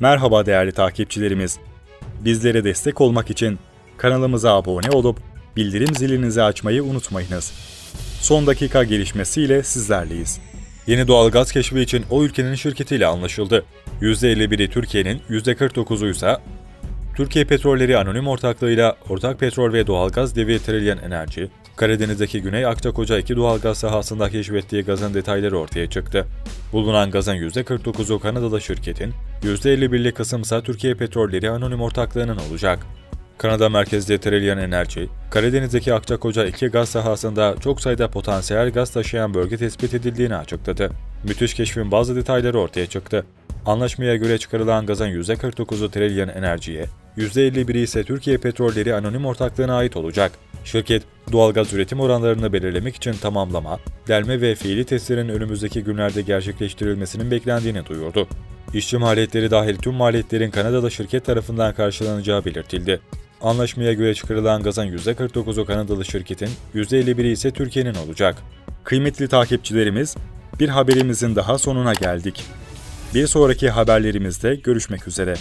Merhaba değerli takipçilerimiz. Bizlere destek olmak için kanalımıza abone olup bildirim zilinizi açmayı unutmayınız. Son dakika gelişmesiyle sizlerleyiz. Yeni doğalgaz keşfi için o ülkenin şirketiyle anlaşıldı. %51'i Türkiye'nin, %49'u ise Türkiye Petrolleri Anonim Ortaklığı'yla Ortak Petrol ve Doğalgaz Devi Trilyen Enerji, Karadeniz'deki Güney Akçakoca 2 doğalgaz sahasında keşfettiği gazın detayları ortaya çıktı. Bulunan gazın %49'u Kanadalı şirketin, %51'lik kısım ise Türkiye Petrolleri Anonim Ortaklığı'nın olacak. Kanada merkezli Trilyen Enerji, Karadeniz'deki Akçakoca 2 gaz sahasında çok sayıda potansiyel gaz taşıyan bölge tespit edildiğini açıkladı. Müthiş keşfin bazı detayları ortaya çıktı. Anlaşmaya göre çıkarılan gazın %49'u Trilyen Enerji'ye, %51'i ise Türkiye Petrolleri Anonim Ortaklığı'na ait olacak. Şirket, doğalgaz üretim oranlarını belirlemek için tamamlama, delme ve fiili testlerin önümüzdeki günlerde gerçekleştirilmesinin beklendiğini duyurdu. İşçi maliyetleri dahil tüm maliyetlerin Kanadalı şirket tarafından karşılanacağı belirtildi. Anlaşmaya göre çıkarılan gazın %49'u Kanadalı şirketin, %51'i ise Türkiye'nin olacak. Kıymetli takipçilerimiz, bir haberimizin daha sonuna geldik. Bir sonraki haberlerimizde görüşmek üzere.